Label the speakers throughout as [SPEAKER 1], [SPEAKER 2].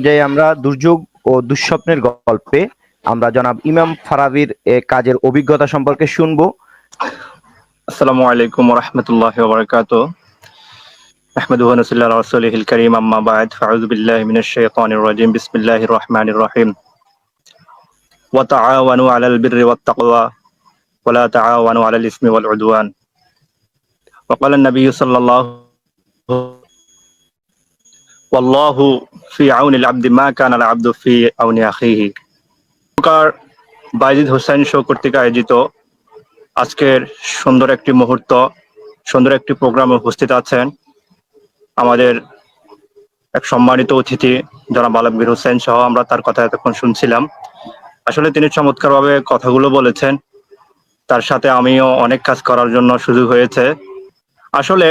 [SPEAKER 1] পর্যায়ে আমরা দুর্যোগ ও দুঃস্বপ্নের গল্পে আমরা জনাব ইমাম ফারাবির কাজের অভিজ্ঞতা সম্পর্কে শুনব।
[SPEAKER 2] আসসালামু আলাইকুম রাহমাতুল্লাহি আম্মা বা'দ। ফাআউযু বিল্লাহি মিনাশ শাইতানির রহিম। ওয়া তাআওয়ানু আলাল বিররি ওয়াত তাকওয়া। ওয়া লা তাআওয়ানু আলাল ক্বালা an-nabiy sallallahu ওয়াল্লাহু ফি আউনিল আবদি মা কানা আল আবদু ফি আউনি আখিহি। প্রকার বাইজিদ হোসেন শো কর্তৃক আয়োজিত আজকের সুন্দর একটি মুহূর্ত, সুন্দর একটি প্রোগ্রামে উপস্থিত আছেন আমাদের এক সম্মানিত অতিথি, জনাব আলমগীর হোসেন সহ আমরা তার কথা এতক্ষণ শুনছিলাম। আসলে তিনি চমৎকারভাবে কথাগুলো বলেছেন। তার সাথে আমিও অনেক কাজ করার জন্য সুযোগ হয়েছে। আসলে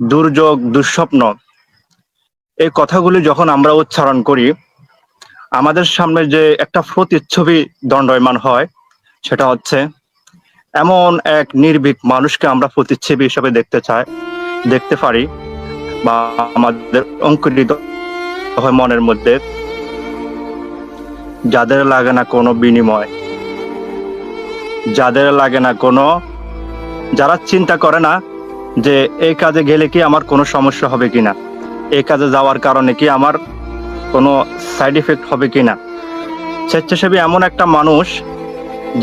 [SPEAKER 2] দুর্যোগ, দুঃস্বপ্ন এই কথাগুলি যখন আমরা উচ্চারণ করি, আমাদের সামনে যে একটা প্রতিচ্ছবি দণ্ডয়মান হয়, সেটা হচ্ছে, এমন এক নির্ভীক মানুষকে আমরা প্রতিচ্ছবি হিসাবে দেখতে চাই, দেখতে পারি বা আমাদের অঙ্কুরিত হয় মনের মধ্যে, যাদের লাগে না কোনো বিনিময়, যাদের লাগে না কোনো, যারা চিন্তা করে না যে এই কাজে গেলে কি আমার কোনো সমস্যা হবে কিনা? এই কাজে যাওয়ার কারণে কি আমার কোনো সাইড এফেক্ট হবে কি না? স্বেচ্ছাসেবী এমন একটা মানুষ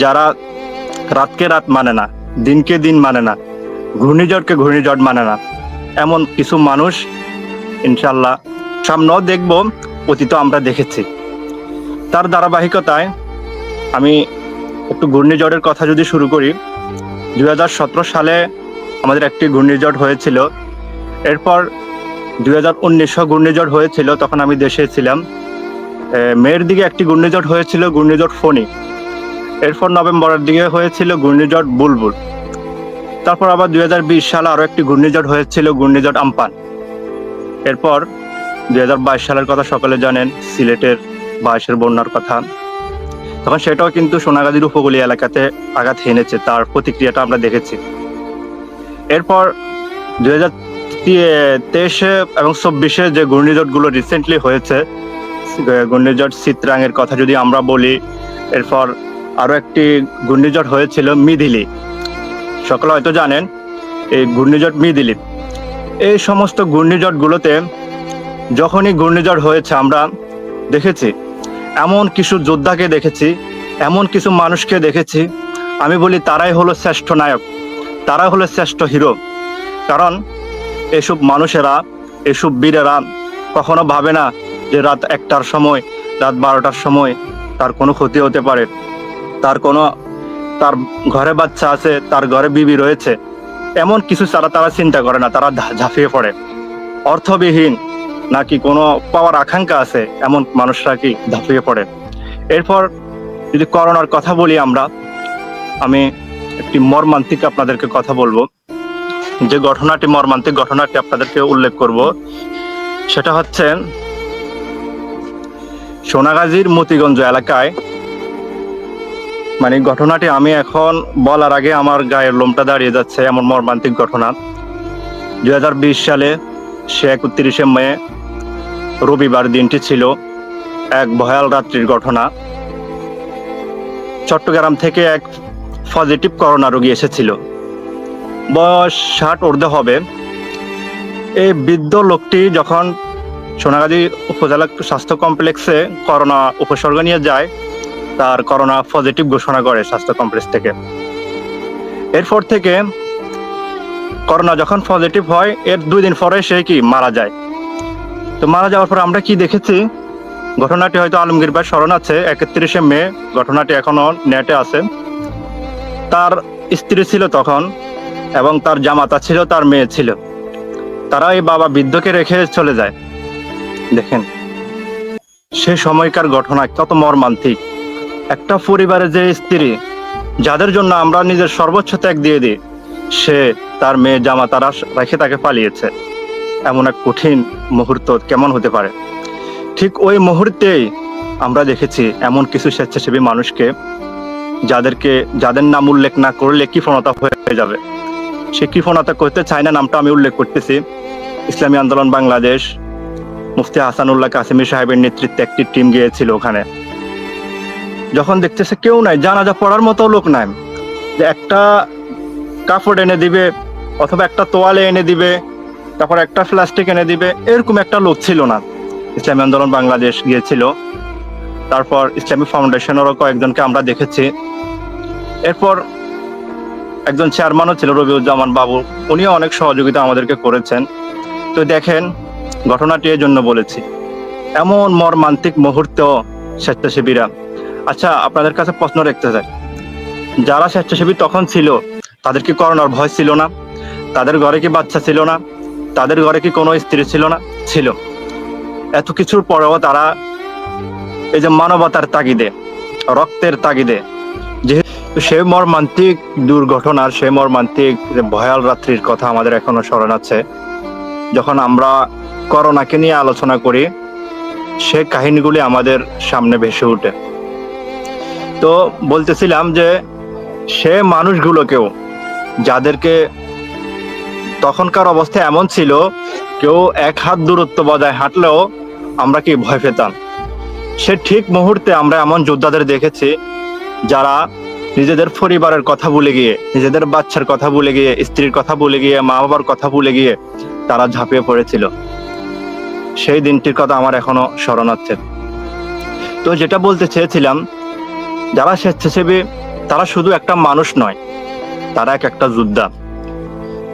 [SPEAKER 2] যারা রাতকে রাত মানে না, দিনকে দিন মানে না, ঘূর্ণিঝড়কে ঘূর্ণিঝড় মানে না, এমন কিছু মানুষ ইনশাল্লাহ সামনেও দেখব অতীত আমরা দেখেছি। তার ধারাবাহিকতায় আমি একটু ঘূর্ণিঝড়ের কথা যদি শুরু করি দু হাজার সতেরো সালে আমাদের একটি ঘূর্ণিঝড় হয়েছিল, এরপর দুই হাজার উনিশশো ঘূর্ণিঝড় হয়েছিল, তখন আমি দেশে ছিলাম। মেয়ের দিকে একটি ঘূর্ণিঝড় হয়েছিল, ঘূর্ণিঝড় ফণি। এরপর নভেম্বরের দিকে হয়েছিল ঘূর্ণিঝড় বুলবুল। তারপর আবার দুই হাজার বিশ সালে আরও একটি ঘূর্ণিঝড় হয়েছিল, ঘূর্ণিঝড় আমপান। এরপর দুই হাজার বাইশ সালের কথা সকলে জানেন, সিলেটের বাইশের বন্যার কথা। তখন সেটাও কিন্তু সোনাগাজীর উপকূলীয় এলাকাতে আঘাত হেনেছে, তার প্রতিক্রিয়াটা আমরা দেখেছি। এরপর দুই হাজার তেইশে এবং চব্বিশে যে ঘূর্ণিঝড়গুলো রিসেন্টলি হয়েছে ঘূর্ণিঝড় চিত্রাঙ্গের কথা যদি আমরা বলি, এরপর আরও একটি ঘূর্ণিঝড় হয়েছিল মিদিলি সকলে হয়তো জানেন, এই ঘূর্ণিঝড় মিদিলি এই সমস্ত ঘূর্ণিঝড়গুলোতে যখনই ঘূর্ণিঝড় হয়েছে, আমরা দেখেছি, এমন কিছু যোদ্ধাকে দেখেছি, এমন কিছু মানুষকে দেখেছি, আমি বলি তারাই হলো শ্রেষ্ঠ নায়ক, তারাই হলো শ্রেষ্ঠ হিরো। কারণ এসব মানুষেরা, এসব বীরেরা কখনো ভাবে না যে রাত একটার সময়, রাত বারোটার সময় তার কোনো ক্ষতি হতে পারে। তার কোনো, তার ঘরে বাচ্চা আছে, তার ঘরে বিবি রয়েছে। এমন কিছু তারা তারা চিন্তা করে না, তারা ঝাঁপিয়ে পড়ে। অর্থবিহীন নাকি কোনো পাওয়ার আকাঙ্ক্ষা আছে, এমন মানুষরা কি ঝাঁপিয়ে পড়ে? এরপর যদি করোনার কথা বলি আমরা, আমি একটি মর্মান্তিক আপনাদেরকে কথা বলব। যে ঘটনাটি মর্মান্তিক ঘটনাটি আপনাদেরকে উল্লেখ করব, সেটা হচ্ছে সোনাগাজীর মতিগঞ্জ এলাকায়। মানে ঘটনাটি আমি এখন বলার আগে আমার গায়ের লোমটা দাঁড়িয়ে যাচ্ছে এমন মর্মান্তিক ঘটনা। দুই হাজার বিশ সালে সে একত্রিশে মে রবিবার দিনটি ছিল এক ভয়াল রাত্রির ঘটনা। চট্টগ্রাম থেকে এক পজিটিভ করোনা রোগী এসেছিল। বয়স ষাট ঊর্ধ্ব হবে। এই বৃদ্ধ লোকটি যখন সোনাগাজী উপজেলা স্বাস্থ্য কমপ্লেক্সে করোনা উপসর্গ নিয়ে যায়, তার করোনা পজিটিভ ঘোষণা করে স্বাস্থ্য কমপ্লেক্স থেকে। এরপর থেকে করোনা যখন পজিটিভ হয়, এর দুই দিন পরে সে কি মারা যায়। তো মারা যাওয়ার পর আমরা কি দেখেছি? ঘটনাটি হয়তো আলমগীর ভাই স্মরণ আছে। একত্রিশে মে, ঘটনাটি এখনও নেটে আছে। তার স্ত্রী ছিল তখন এবং তার জামাতা ছিল, তার মেয়ে ছিল। তারা এই বাবা বৃদ্ধকে রেখে চলে যায়। দেখেন, সে সময়কার ঘটনা কত মর্মান্তিক। একটা পরিবারের যে স্ত্রী, যাদের জন্য আমরা নিজের সর্বোচ্চ ত্যাগ দিয়ে দিই, সে তার মেয়ে জামাতারা রেখে তাকে পালিয়েছে। এমন এক কঠিন মুহূর্ত কেমন হতে পারে? ঠিক ওই মুহূর্তেই আমরা দেখেছি এমন কিছু স্বেচ্ছাসেবী মানুষকে, যাদেরকে, যাদের নাম উল্লেখ না করলে কৃপণতা হয়ে যাবে? সে কৃপণতা করতে চায় না নামটা আমি উল্লেখ করতেছি। ইসলামী আন্দোলন বাংলাদেশ, মুফতি হাসানুল্লাহ কাসিমি সাহেবের নেতৃত্বে একটি টিম গিয়েছিল ওখানে। যখন দেখতেছে কেউ নাই, জানাজা পড়ার মতো লোক নাই। যে একটা কাপড় এনে দিবে, অথবা একটা তোয়ালে এনে দিবে, তারপর একটা প্লাস্টিক এনে দিবে, এরকম একটা লোক ছিল না। ইসলামী আন্দোলন বাংলাদেশ গিয়েছিল। তারপর ইসলামী ফাউন্ডেশনেরও কয়েকজনকে আমরা দেখেছি। এরপর একজন চেয়ারম্যানও ছিল রবিউজ্জামান বাবু। উনিও অনেক সহযোগিতা আমাদেরকে করেছেন। তো দেখেন, ঘটনাটি এই জন্য বলেছি। এমন মর্মান্তিক মুহূর্তেও স্বেচ্ছাসেবীরা আচ্ছা আপনাদের কাছে প্রশ্ন রাখতে চাই। যারা স্বেচ্ছাসেবী তখন ছিল, তাদের কি করোনার ভয় ছিল না? তাদের ঘরে কি বাচ্চা ছিল না? তাদের ঘরে কি কোনো স্ত্রী ছিল না? ছিল। এত কিছুর পরেও তারা এই যে মানবতার তাগিদে, রক্তের তাগিদে সে মর্মান্তিক দুর্ঘটনার, সে মর্মান্তিক ভয়াল রাত্রির কথা আমাদের এখনও স্মরণ আছে। যখন আমরা করোনাকে নিয়ে আলোচনা করি, সে কাহিনীগুলি আমাদের সামনে ভেসে ওঠে। তো বলতেছিলাম যে, সে মানুষগুলোকেও, যাদেরকে তখনকার অবস্থা এমন ছিল, কেউ এক হাত দূরত্ব বজায় হাঁটলেও আমরা কি ভয় পেতাম? সে ঠিক মুহূর্তে আমরা এমন যোদ্ধাদের দেখেছি, যারা নিজেদের পরিবারের কথা ভুলে গিয়ে, নিজেদের বাচ্চার কথা ভুলে গিয়ে, স্ত্রীর কথা ভুলে গিয়ে মা বাবার কথা ভুলে গিয়ে তারা ঝাঁপিয়ে পড়েছিল। সেই দিনটির কথা আমার এখনও স্মরণ আছে। তো যেটা বলতে চেয়েছিলাম, যারা স্বেচ্ছাসেবী, তারা শুধু একটা মানুষ নয়, তারা এক একটা যোদ্ধা।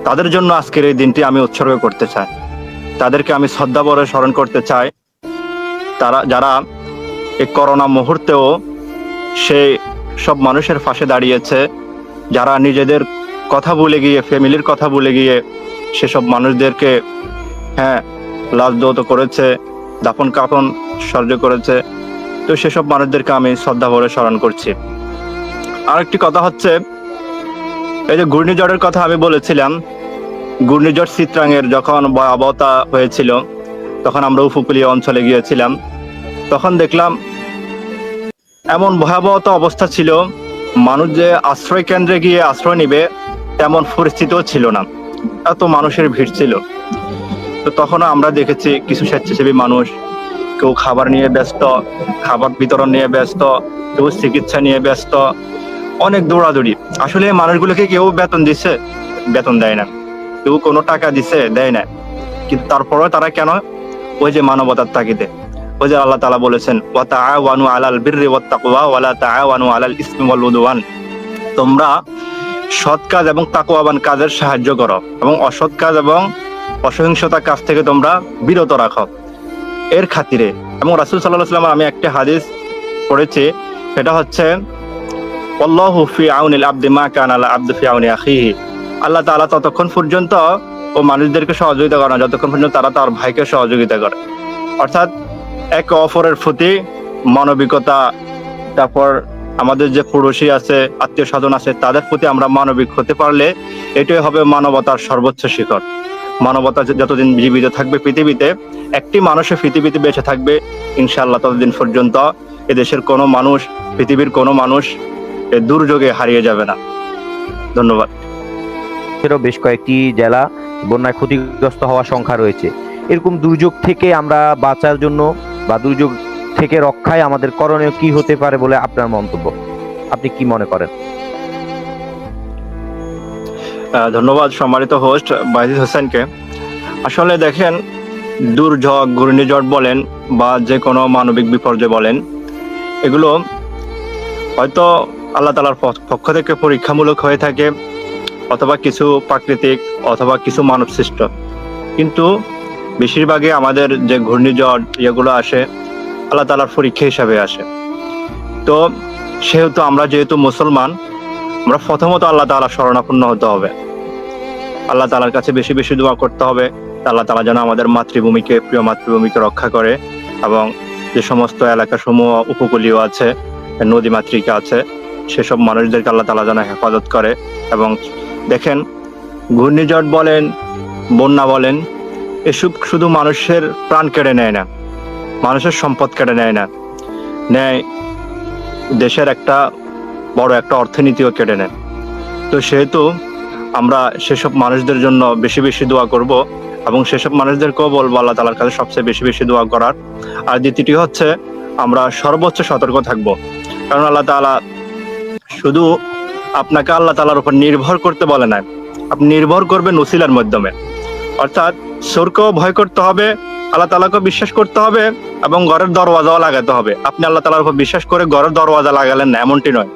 [SPEAKER 2] তাদের জন্য আজকের এই দিনটি আমি উৎসর্গ করতে চাই। তাদেরকে আমি শ্রদ্ধা ভরে স্মরণ করতে চাই। তারা, যারা এই করোনা মুহূর্তেও সেই সব মানুষের পাশে দাঁড়িয়েছে, যারা নিজেদের কথা বলে গিয়ে ফ্যামিলির কথা বলে গিয়ে সেসব মানুষদেরকে হ্যাঁ লাশ দৌত করেছে দাপন কাপন সহ্য করেছে। তো সেসব মানুষদেরকে আমি শ্রদ্ধা ভরে স্মরণ করছি। আরেকটি কথা হচ্ছে, এই যে ঘূর্ণিঝড়ের কথা আমি বলেছিলাম, ঘূর্ণিঝড় চিত্রাঙ্গের যখন ভয়াবহতা হয়েছিল, তখন আমরা উপকূলীয় অঞ্চলে গিয়েছিলাম, তখন দেখলাম এমন ভয়াবহতা অবস্থা ছিল, মানুষ যে আশ্রয় কেন্দ্রে গিয়ে আশ্রয় নিবে, তেমন পরিস্থিতিও ছিল না। এত মানুষের ভিড় ছিল। তো তখন আমরা দেখেছি কিছু স্বেচ্ছাসেবী মানুষ, কেউ খাবার নিয়ে ব্যস্ত, খাবার বিতরণ নিয়ে ব্যস্ত, কেউ চিকিৎসা নিয়ে ব্যস্ত, অনেক দৌড়াদৌড়ি। আসলে মানুষগুলোকে কেউ বেতন দিচ্ছে বেতন দেয় না। কেউ কোনো টাকা দিছে? দেয় না। কিন্তু তারপরেও তারা কেন? ওই যে মানবতার তাগিদে। যে আল্লাহ তাআলা বলেছেন, ওয়া তাআওয়ানু আলাল বিররি ওয়াত তাকওয়া, ওয়া লা তাআওয়ানু আলাল ইসমি ওয়াল তোমরা সৎ কাজ এবং তাকওয়াবান কাজের সাহায্য করো এবং অসৎ কাজ এবং অসহিংসতা কাজ থেকে তোমরা বিরত রাখো। এর খাতিরে এবং রাসূল সাল্লাল্লাহু আলাইহি ওয়াসাল্লাম আমি একটা হাদিস পড়েছি, সেটা হচ্ছে আল্লাহু ফি আউনিল আবদি মা কানা আল আবদু ফি আউনি আখিহি। আল্লাহ তাআলা ততক্ষণ পর্যন্ত ও মানুষদেরকে সহযোগিতা করে না, যতক্ষণ পর্যন্ত তারা তার ভাইকে সহযোগিতা করে। অর্থাৎ এক অপরের প্রতি মানবিকতা, তারপর আমাদের যে পুরুষই আছে, আত্মীয় স্বজন আছে, তাদের প্রতি আমরা মানবিক হতে পারলে এটাই হবে মানবতার সর্বোচ্চ শিখর। মানবতা যতদিন জীবিত থাকবে পৃথিবীতে, একটি মানুষের পৃথিবীতে বেঁচে থাকবে ইনশাআল্লাহ ততদিন পর্যন্ত। এদেশের কোনো মানুষ, পৃথিবীর কোনো মানুষ দুর্যোগে হারিয়ে যাবে না। ধন্যবাদ।
[SPEAKER 1] বেশ কয়েকটি জেলা বন্যায় ক্ষতিগ্রস্ত হওয়ার সংখ্যা রয়েছে। এরকম দুর্যোগ থেকে আমরা বাঁচার জন্য বা দুর্যোগ থেকে রক্ষায় আমাদের করণীয় কি হতে পারে বলে আপনার মন্তব্য? আপনি কি মনে করেন?
[SPEAKER 2] ধন্যবাদ সম্মানিত হোস্ট বাইজিদ হোসেনকে। আসলে দেখেন, দুর্যোগ, ঘূর্ণিঝড় বলেন বা যে কোনো মানবিক বিপর্যয় বলেন, এগুলো হয়তো আল্লাহ তালার পক্ষ থেকে পরীক্ষামূলক হয়ে থাকে, অথবা কিছু প্রাকৃতিক অথবা কিছু মানব সৃষ্ট কিন্তু বেশিরভাগই আমাদের যে ঘূর্ণিঝড় এগুলো আসে, আল্লাহ তালার পরীক্ষা হিসাবে আসে। তো সেহেতু আমরা যেহেতু মুসলমান, আমরা প্রথমত আল্লাহ তাআলা শরণাপন্ন হতে হবে। আল্লাহ তালার কাছে বেশি বেশি দোয়া করতে হবে আল্লাহ তালা যেন আমাদের মাতৃভূমিকে, প্রিয় মাতৃভূমিকে রক্ষা করে এবং যে সমস্ত এলাকাসমূহ উপকূলীয় আছে, নদী মাতৃকা আছে, সেসব মানুষদেরকে আল্লাহ তাআলা যেন হেফাজত করে। এবং দেখেন, ঘূর্ণিঝড় বলেন, বন্যা বলেন এসব শুধু মানুষের প্রাণ কেড়ে নেয় না, মানুষের সম্পদ কেড়ে নেয় না। নেয় দেশের একটা বড় একটা অর্থনীতিও কেড়ে নেয়। তো সেহেতু আমরা সেসব মানুষদের জন্য বেশি বেশি দোয়া করব এবং সেসব মানুষদেরকেও বলব আল্লাহ তালার কাছে সবচেয়ে বেশি বেশি দোয়া করার। আর দ্বিতীয়টি হচ্ছে আমরা সর্বোচ্চ সতর্ক থাকব। কারণ আল্লাহ তাআলা শুধু আপনাকে আল্লাহ তালার উপর নির্ভর করতে বলে না, আপনি নির্ভর করবেন উসিলার মাধ্যমে। অর্থাৎ সুরকেও ভয় করতে হবে, আল্লাহ তালাকেও বিশ্বাস করতে হবে এবং ঘরের দরওয়াজাও লাগাতে হবে। আপনি আল্লাহ তালার উপর বিশ্বাস করে ঘরের দরওয়াজা লাগালেন না, এমনটি নয়।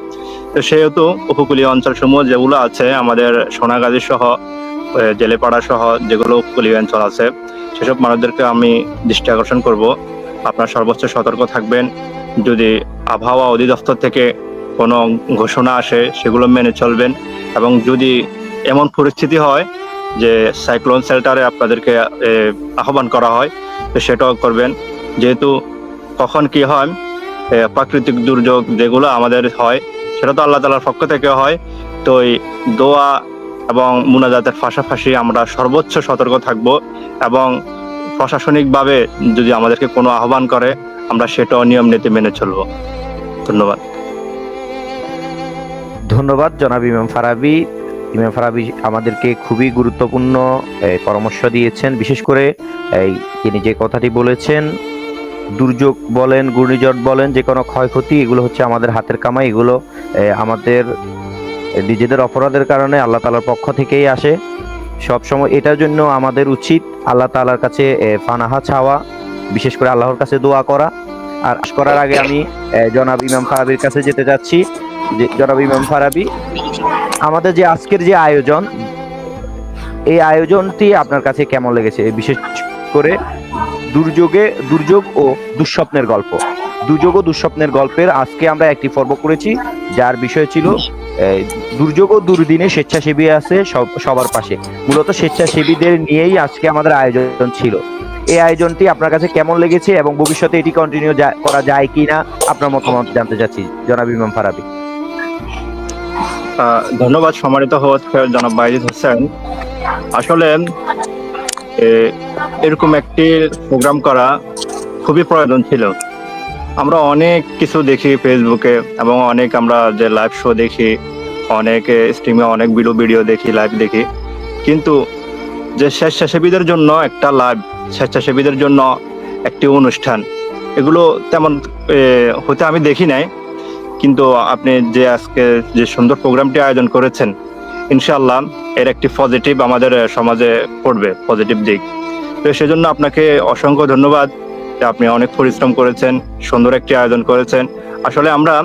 [SPEAKER 2] তো সেহেতু উপকূলীয় অঞ্চল সমূহ যেগুলো আছে, আমাদের সোনাগাজী সহ জেলেপাড়া সহ যেগুলো উপকূলীয় অঞ্চল আছে, সেসব মানুষদেরকে আমি দৃষ্টি আকর্ষণ করব। আপনার সর্বোচ্চ সতর্ক থাকবেন। যদি আবহাওয়া অধিদপ্তর থেকে কোনো ঘোষণা আসে, সেগুলো মেনে চলবেন এবং যদি এমন পরিস্থিতি হয় যে সাইক্লোন শেল্টারে আপনাদেরকে আহ্বান করা হয়, তো সেটাও করবেন। যেহেতু কখন কি হয় প্রাকৃতিক দুর্যোগ যেগুলো আমাদের হয়, সেটা তো আল্লাহ তালার পক্ষ থেকে হয়। তো এই দোয়া এবং মুনাজাতের পাশাপাশি আমরা সর্বোচ্চ সতর্ক থাকব এবং প্রশাসনিকভাবে যদি আমাদেরকে কোনো আহ্বান করে, আমরা সেটাও নিয়ম নীতি মেনে চলবো। ধন্যবাদ।
[SPEAKER 1] ধন্যবাদ জনাব ইমাম ফারাবি। ইমাম ফারাবি আমাদেরকে খুবই গুরুত্বপূর্ণ পরামর্শ দিয়েছেন। বিশেষ করে এই তিনি যে কথাটি বলেছেন দুর্যোগ বলেন ঘূর্ণিঝড় বলেন যে কোনো ক্ষয়ক্ষতি এগুলো হচ্ছে আমাদের হাতের কামাই এগুলো আমাদের নিজেদের অপরাধের কারণে আল্লাহ তালার পক্ষ থেকেই আসে। সবসময় এটার জন্য আমাদের উচিত আল্লাহ তালার কাছে এ, পানাহা চাওয়া বিশেষ করে আল্লাহর কাছে দোয়া করা। আর করার আগে আমি জনাব ইমাম ফারাবির কাছে যেতে চাচ্ছি যে জনাব ইমাম ফারাবি আমাদের যে আজকের যে আয়োজন, এই আয়োজনটি আপনার কাছে কেমন লেগেছে? বিশেষ করে দুর্যোগে, দুর্যোগ ও দুঃস্বপ্নের গল্প। দুর্যোগ ও দুঃস্বপ্নের গল্পের আজকে আমরা একটি পর্ব করেছি, যার বিষয় ছিল দুর্যোগ ও দুর্দিনে স্বেচ্ছাসেবী আছে সব- সবার পাশে। মূলত স্বেচ্ছাসেবীদের নিয়েই আজকে আমাদের আয়োজন ছিল। এই আয়োজনটি আপনার কাছে কেমন লেগেছে এবং ভবিষ্যতে এটি কন্টিনিউ করা যায় কিনা আপনার মতামত জানতে চাচ্ছি। জনাব ইমাম ফারাবি।
[SPEAKER 2] ধন্যবাদ সম্মানিত হোস্ট জনাব বাইজিদ হোসেন। আসলে এরকম একটি প্রোগ্রাম করা খুবই প্রয়োজন ছিল। আমরা অনেক কিছু দেখি ফেসবুকে এবং অনেক আমরা যে লাইভ শো দেখি, অনেক স্ট্রিমে অনেক ভিডিও ভিডিও দেখি লাইভ দেখি। কিন্তু যে স্বেচ্ছাসেবীদের জন্য একটা লাইভ স্বেচ্ছাসেবীদের জন্য একটি অনুষ্ঠান, এগুলো তেমন হতে আমি দেখি নাই। কিন্তু আপনি যে আজকে যে সুন্দর প্রোগ্রামটি আয়োজন করেছেন, ইনশাআল্লাহ এর একটি পজিটিভ আমাদের সমাজে পড়বে পজিটিভ দিক। তো সেজন্য আপনাকে অসংখ্য ধন্যবাদ যে আপনি অনেক পরিশ্রম করেছেন, সুন্দর একটি আয়োজন করেছেন। আসলে আমরা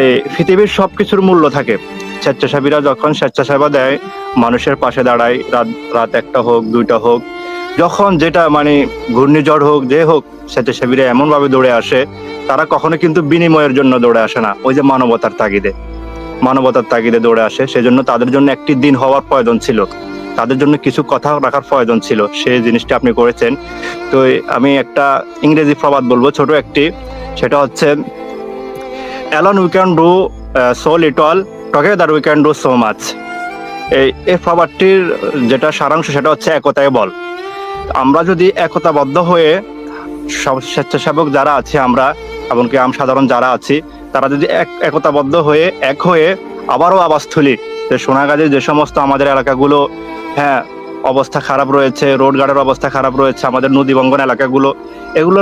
[SPEAKER 2] এই পৃথিবীর সব কিছুর মূল্য থাকে। স্বেচ্ছাসেবীরা যখন স্বেচ্ছাসেবা দেয়, মানুষের পাশে দাঁড়ায়, রাত রাত একটা হোক, দুইটা হোক যখন যেটা মানে ঘূর্ণিঝড় হোক, যে হোক, স্বেচ্ছাসেবীরা এমন ভাবে দৌড়ে আসে, তারা কখনো কিন্তু বিনিময়ের জন্য দৌড়ে আসে না। ওই যে মানবতার তাগিদে। মানবতার তাগিদে দৌড়ে আসে। সেজন্য তাদের জন্য একটি দিন হওয়ার প্রয়োজন ছিল। তাদের জন্য কিছু কথা রাখার প্রয়োজন ছিল। সেই জিনিসটা আপনি করেছেন। তো আমি একটা ইংরেজি প্রবাদ বলব, ছোট একটি। সেটা হচ্ছে alone we can do so little together we can do so much এই এই প্রবাদটির যেটা সারাংশ, সেটা হচ্ছে একতায় বল। আমরা যদি একতাবদ্ধ হয়ে সব স্বেচ্ছাসেবক যারা আছে আমরা, এমনকি আম সাধারণ যারা আছি, তারা যদি এক, একতাবদ্ধ হয়ে, এক হয়ে আবারও আবাস তুলি যে সোনাগাজীর যে সমস্ত আমাদের এলাকাগুলো হ্যাঁ অবস্থা খারাপ রয়েছে, রোড গার্ডের অবস্থা খারাপ রয়েছে, আমাদের নদী বঙ্গন এলাকাগুলো, এগুলো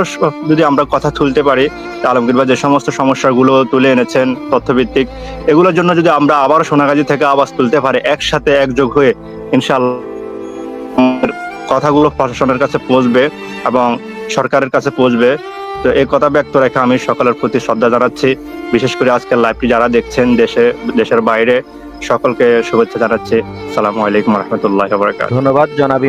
[SPEAKER 2] যদি আমরা কথা তুলতে পারি আলমগীর ভাই যে সমস্ত সমস্যাগুলো তুলে এনেছেন তথ্যভিত্তিক, এগুলোর জন্য যদি আমরা আবারও সোনাগাজী থেকে আবাস তুলতে পারি, একসাথে একযোগ হয়ে ইনশাল্লাহ কথাগুলো প্রশাসনের কাছে পৌঁছবে এবং সরকারের কাছে পৌঁছবে। তো এই কথা ব্যক্ত রেখে আমি সকলের প্রতি শ্রদ্ধা জানাচ্ছি। বিশেষ করে আজকের লাইভটি যারা দেখছেন দেশে, দেশের বাইরে, সকলকে শুভেচ্ছা জানাচ্ছি। সালামু আলাইকুম রহমতুল্লাহ
[SPEAKER 1] ধন্যবাদ, জনাব